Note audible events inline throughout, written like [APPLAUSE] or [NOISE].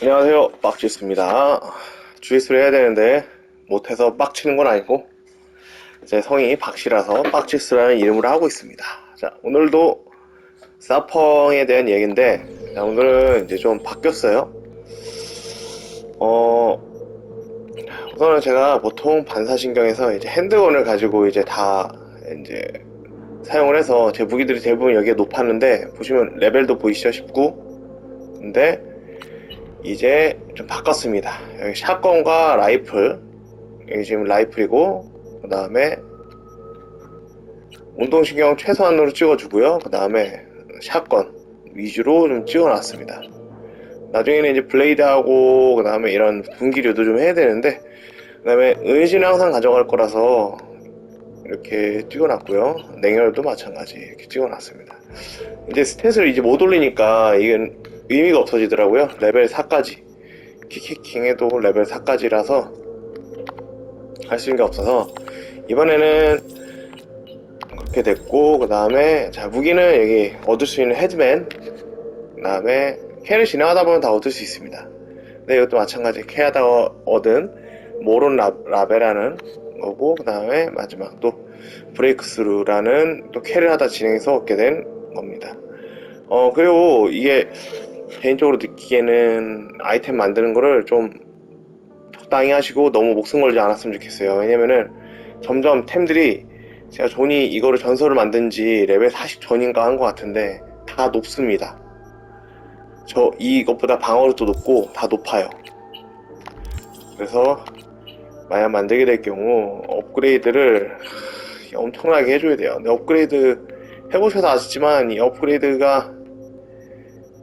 안녕하세요. 빡치스입니다. 주짓수를 해야 되는데 못해서 빡치는 건 아니고 제 성이 박씨라서 빡치스라는 이름으로 하고 있습니다. 자 오늘도 사펑에 대한 얘기인데 자, 오늘은 이제 좀 바뀌었어요. 어 우선은 제가 보통 반사신경에서 이제 핸드건을 가지고 이제 다 이제 사용을 해서 제 무기들이 대부분 여기에 높았는데 보시면 레벨도 보이시죠? 19 근데 이제 좀 바꿨습니다. 여기 샷건과 라이플. 여기 지금 라이플이고, 그 다음에 운동신경 최소한으로 찍어주고요. 그 다음에 샷건 위주로 좀 찍어놨습니다. 나중에는 이제 블레이드하고, 그 다음에 이런 분기류도 좀 해야 되는데, 그 다음에 은신을 항상 가져갈 거라서 이렇게 찍어놨고요. 냉혈도 마찬가지 이렇게 찍어놨습니다. 이제 스탯을 이제 못 올리니까 이건 의미가 없어지더라고요. 레벨 4까지. 킥킥킹해도 레벨 4까지라서 할 수 있는 게 없어서 이번에는 그렇게 됐고 그 다음에 자 무기는 여기 얻을 수 있는 헤드맨 그 다음에 캐를 진행하다 보면 다 얻을 수 있습니다. 근데 이것도 마찬가지 캐하다가 얻은 모론 라, 라베라는 거고 그 다음에 마지막 또 브레이크스루라는 또 캐를 하다 진행해서 얻게 된 겁니다. 어 그리고 이게 개인적으로 느끼기에는 아이템 만드는 거를 좀 적당히 하시고 너무 목숨 걸지 않았으면 좋겠어요. 왜냐면은 점점 템들이 제가 존이 이거를 전설을 만든 지 레벨 40 전인가 한 것 같은데 다 높습니다. 저 이것보다 방어력도 높고 다 높아요. 그래서 만약 만들게 될 경우 업그레이드를 엄청나게 해줘야 돼요. 근데 업그레이드 해보셔서 아시지만 이 업그레이드가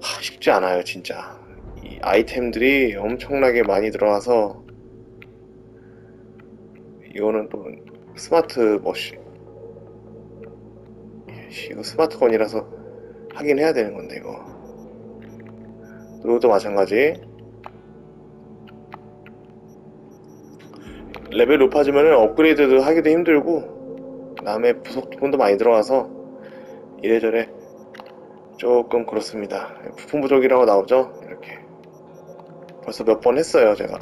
하, 쉽지 않아요, 진짜. 이 아이템들이 엄청나게 많이 들어와서 이거는 또 스마트 머신. 씨, 이거 스마트건이라서 하긴 해야 되는 건데 이거. 이것도 마찬가지. 레벨 높아지면 업그레이드도 하기도 힘들고 그 다음에 부속품도 많이 들어와서 이래저래 조금 그렇습니다. 부품 부족이라고 나오죠? 이렇게. 벌써 몇 번 했어요, 제가.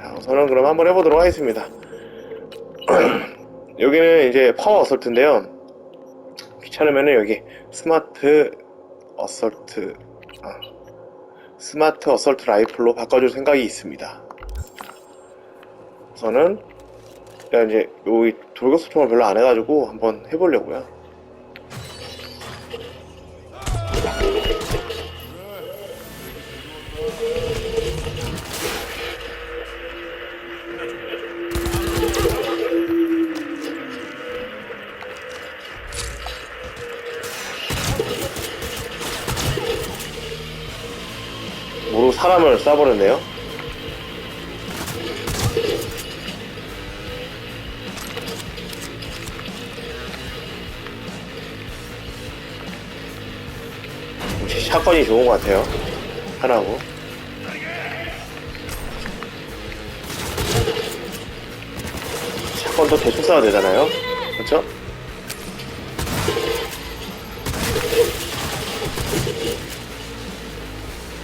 자, 우선은 그럼 한번 해보도록 하겠습니다. [CLEARS THROAT] 여기는 이제 파워 어설트인데요. 귀찮으면은 여기 스마트 어설트, 아, 스마트 어설트 라이플로 바꿔줄 생각이 있습니다. 일단 이제 여기 돌격 소총을 별로 안 해가지고 한번 해보려고요. 쏴버렸네요. 샷건이 좋은 것 같아요. 하나고. 샷건도 대충 쏴야 되잖아요. 그렇죠?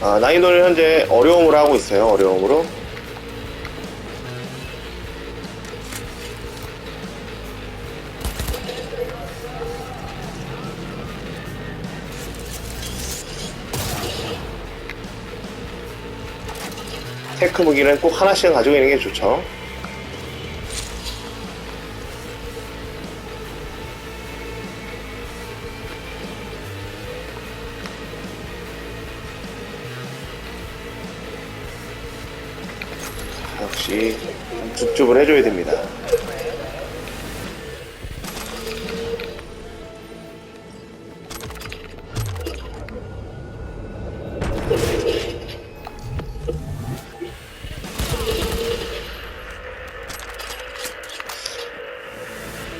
아, 난이도는 현재 어려움으로 하고 있어요. 어려움으로. 테크 무기는 꼭 하나씩은 가지고 있는 게 좋죠. 역시 줍줍을 해줘야 됩니다.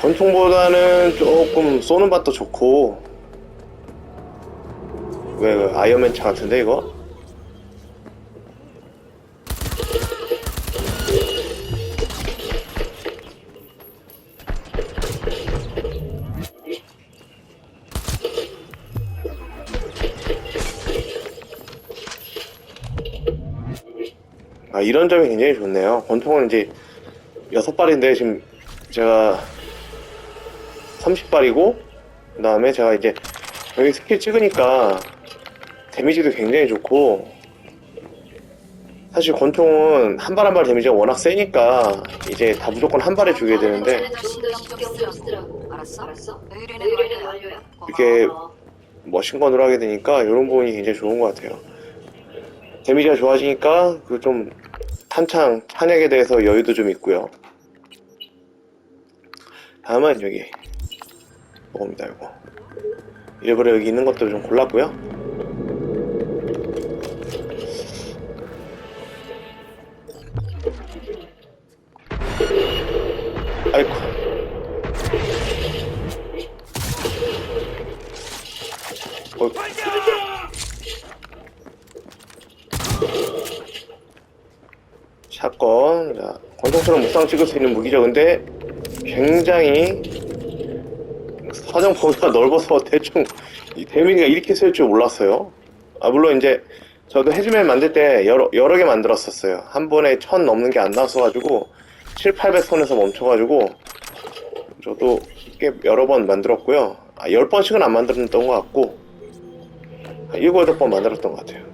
권총보다는 조금 쏘는 맛도 좋고 왜그 아이언맨 차 같은데 이거? 이런 점이 굉장히 좋네요. 권총은 이제 여섯 발인데 지금 제가 30발이고 그 다음에 제가 이제 여기 스킬 찍으니까 데미지도 굉장히 좋고 사실 권총은 한 발 한 발 데미지가 워낙 세니까 이제 다 무조건 한 발에 죽여야 되는데 고마워. 머신건으로 하게 되니까 이런 부분이 굉장히 좋은 것 같아요. 데미지가 좋아지니까 그 좀 한창 탄약에 대해서 여유도 좀 있고요. 다음은 여기 뭐입니다 이거 일부러 여기 있는 것들 좀 골랐고요. 수 있는 무기죠. 근데 굉장히 사정 범위가 넓어서 [LAUGHS] 대충 이 데미지가 이렇게 쓸 줄 몰랐어요. 아, 물론 이제 저도 해주면 만들 때 여러, 여러 개 만들었었어요. 한 번에 천 넘는 게 안 나왔어가지고 7, 800선에서 멈춰가지고 저도 꽤 여러 번 만들었고요. 아, 10번씩은 안 만들었던 것 같고 한 7, 8번 만들었던 것 같아요.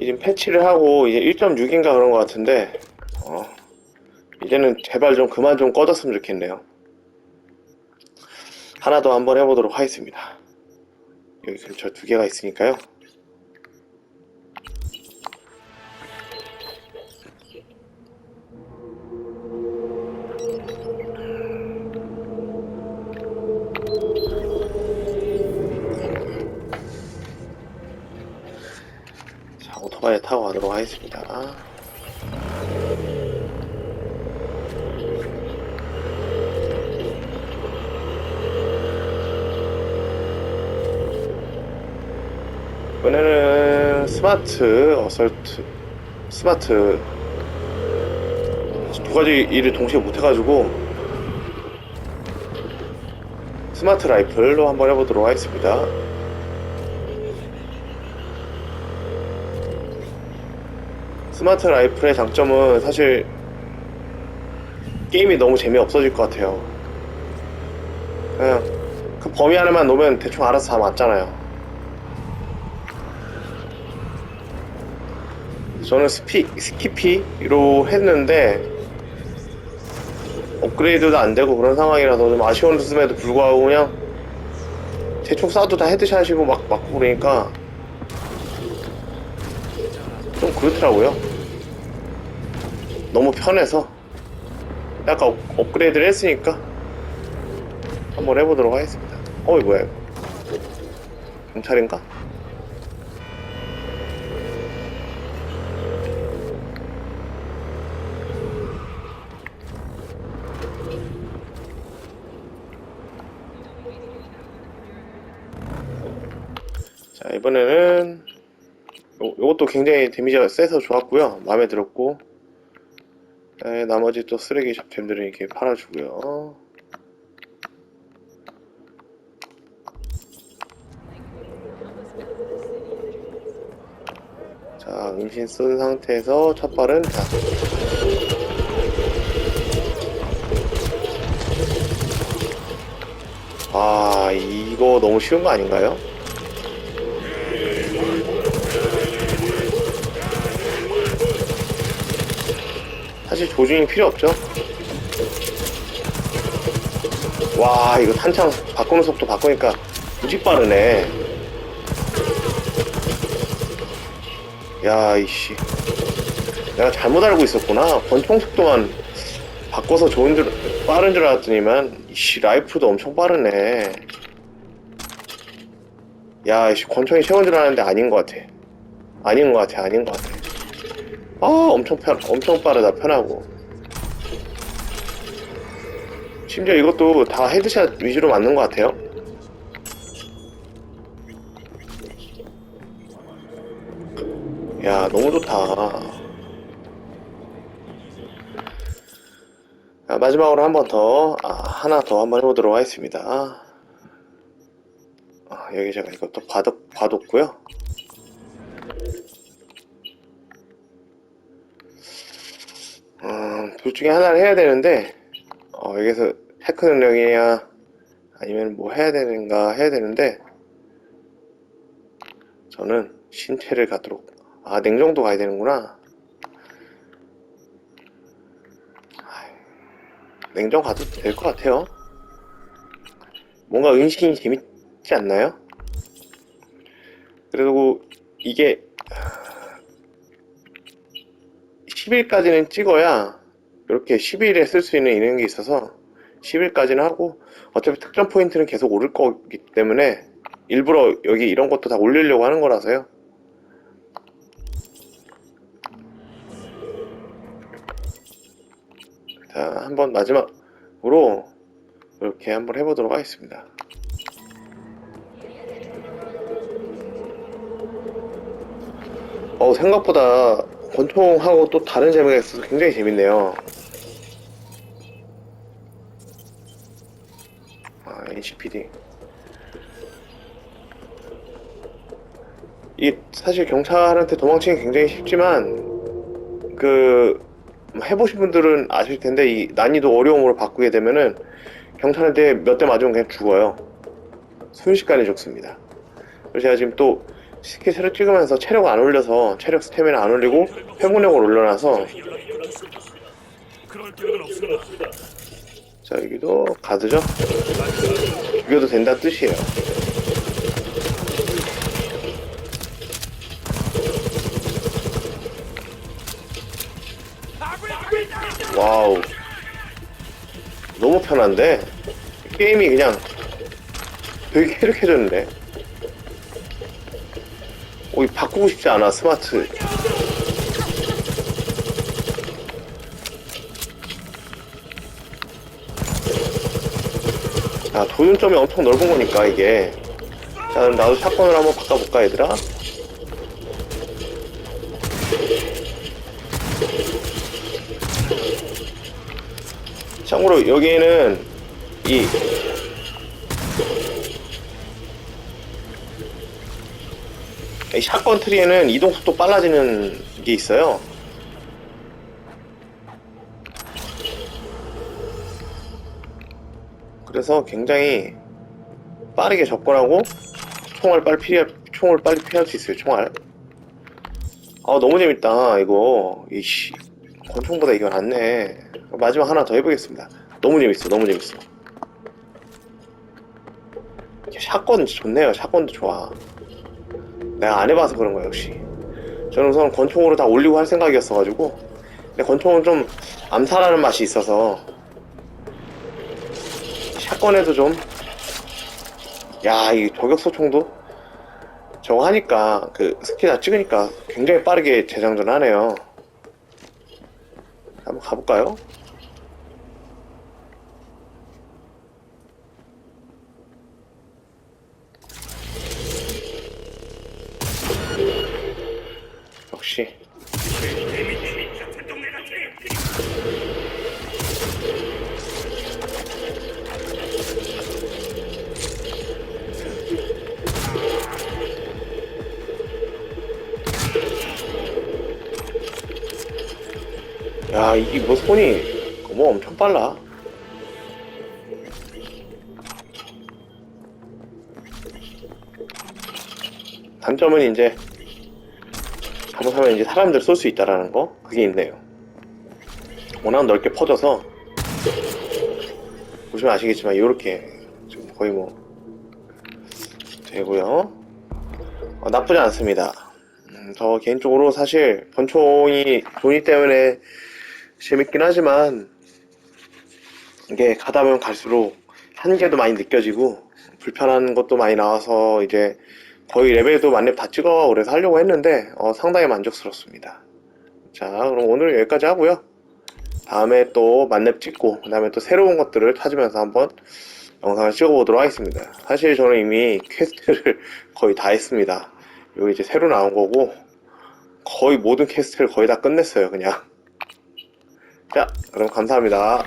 이제 패치를 하고 이제 1.6인가 그런 것 같은데 어, 이제는 제발 좀 그만 좀 꺼졌으면 좋겠네요. 하나 더 한번 해보도록 하겠습니다. 여기 근처 두 개가 있으니까요. 오토바이 타고 가도록 하겠습니다. 이번에는 스마트 어설트 스마트 두 가지 일을 동시에 못해가지고 스마트 라이플로 한번 해보도록 하겠습니다. 스마트 라이플의 장점은 사실 게임이 너무 재미없어질 것 같아요. 그냥 그 범위 안에만 놓으면 대충 알아서 다 맞잖아요. 저는 스피, 스키피로 했는데 업그레이드도 안 되고 그런 상황이라서 좀 아쉬웠음에도 불구하고 그냥 대충 쏴도 다 헤드샷이고 막 맞고 그러니까 좀 그렇더라고요. 너무 편해서 약간 업, 업그레이드를 했으니까 한번 해보도록 하겠습니다. 어이 뭐야 이거 경찰인가? 자 이번에는 요, 요것도 굉장히 데미지가 세서 좋았고요 마음에 들었고 네, 나머지 또 쓰레기 잡템들은 이렇게 팔아주고요 자 임신 쓴 상태에서 첫 발은 자 아, 이거 너무 쉬운 거 아닌가요? 사실 조준이 필요 없죠. 와, 이거 탄창 바꾸는 속도 바꾸니까 무지 빠르네. 야, 이씨. 내가 잘못 알고 있었구나. 권총 속도만 바꿔서 좋은 줄, 빠른 줄 알았더니만, 이씨, 라이프도 엄청 빠르네. 야, 이씨, 권총이 최고인 줄 알았는데 아닌 것 같아. 아닌 것 같아, 아닌 것 같아. 아, 엄청 편, 엄청 빠르다, 편하고. 심지어 이것도 다 헤드샷 위주로 맞는 것 같아요. 야, 너무 좋다. 아, 마지막으로 한 번 더, 아, 하나 더 한번 해보도록 하겠습니다. 아, 여기 제가 이것도 봐뒀, 봐뒀고요. 음, 둘 중에 하나를 해야 되는데, 어, 여기서 테크 능력이냐, 아니면 뭐 해야 되는가 해야 되는데, 저는 신체를 갖도록, 아, 냉정도 가야 되는구나. 냉정 가도 될 것 같아요. 뭔가 은신이 재밌지 않나요? 그래도 이게 10일까지는 찍어야 이렇게 10일에 쓸 수 있는 게 있어서 10일까지는 하고 어차피 특정 포인트는 계속 오를 거기 때문에 일부러 여기 이런 것도 다 올리려고 하는 거라서요. 자, 한번 마지막으로 이렇게 한번 해보도록 하겠습니다. 어, 생각보다 권총하고 또 다른 재미가 있어서 굉장히 재밌네요. 아, NCPD. 이게 사실 경찰한테 도망치기 굉장히 쉽지만, 그, 해보신 분들은 아실 텐데, 이 난이도 어려움으로 바꾸게 되면은, 경찰한테 몇 대 맞으면 그냥 죽어요. 순식간에 죽습니다. 그래서 제가 지금 또, 새로 찍으면서 체력 안 올려서, 체력 스태미나 안 올리고, 회복력을 올려놔서, 그럴 기억은 없습니다. 자, 여기도 가드죠? 죽여도 된다 뜻이에요. 와우. 너무 편한데? 게임이 그냥 되게 쾌적해졌는데? 오, 이 바꾸고 싶지 않아, 스마트. 자, 도전점이 엄청 넓은 거니까, 이게. 자, 그럼 나도 샷건을 한번 바꿔볼까, 얘들아? 참고로, 여기에는, 이, 이 샷건 트리에는 이동 속도 빨라지는 게 있어요. 그래서 굉장히 빠르게 접근하고 총알 빨리 피해 총을 빨리 피할 수 있어요. 총알. 아 너무 재밌다 이거. 이씨 권총보다 이거 낫네. 마지막 하나 더 해보겠습니다. 너무 재밌어 너무 재밌어. 샷건 좋네요. 샷건도 좋아. 내가 안 해봐서 그런 거야 역시. 저는 우선 권총으로 다 올리고 할 생각이었어가지고. 근데 권총은 좀 암살하는 맛이 있어서 샷건에도 좀, 야, 이 저격소총도 저거 하니까, 그, 스킬 다 찍으니까 굉장히 빠르게 재장전 하네요. 한번 가볼까요? 역시. 야, 이게 뭐 손이 뭐 엄청 빨라. 단점은 이제 잘못하면 이제 사람들 쏠 수 있다라는 거 그게 있네요. 워낙 넓게 퍼져서 보시면 아시겠지만 이렇게 좀 거의 뭐 되고요. 어, 나쁘지 않습니다. 음, 저 개인적으로 사실 권총이 돈이 때문에 재밌긴 하지만 이게 가다 보면 갈수록 한계도 많이 느껴지고 불편한 것도 많이 나와서 이제 거의 레벨도 만렙 다 찍어 그래서 하려고 했는데 어, 상당히 만족스럽습니다. 자 그럼 오늘 여기까지 하고요. 다음에 또 만렙 찍고 그 다음에 또 새로운 것들을 찾으면서 한번 영상을 찍어보도록 하겠습니다. 사실 저는 이미 퀘스트를 [LAUGHS] 거의 다 했습니다. 여기 이제 새로 나온 거고 거의 모든 퀘스트를 거의 다 끝냈어요 그냥 자, 그럼 감사합니다.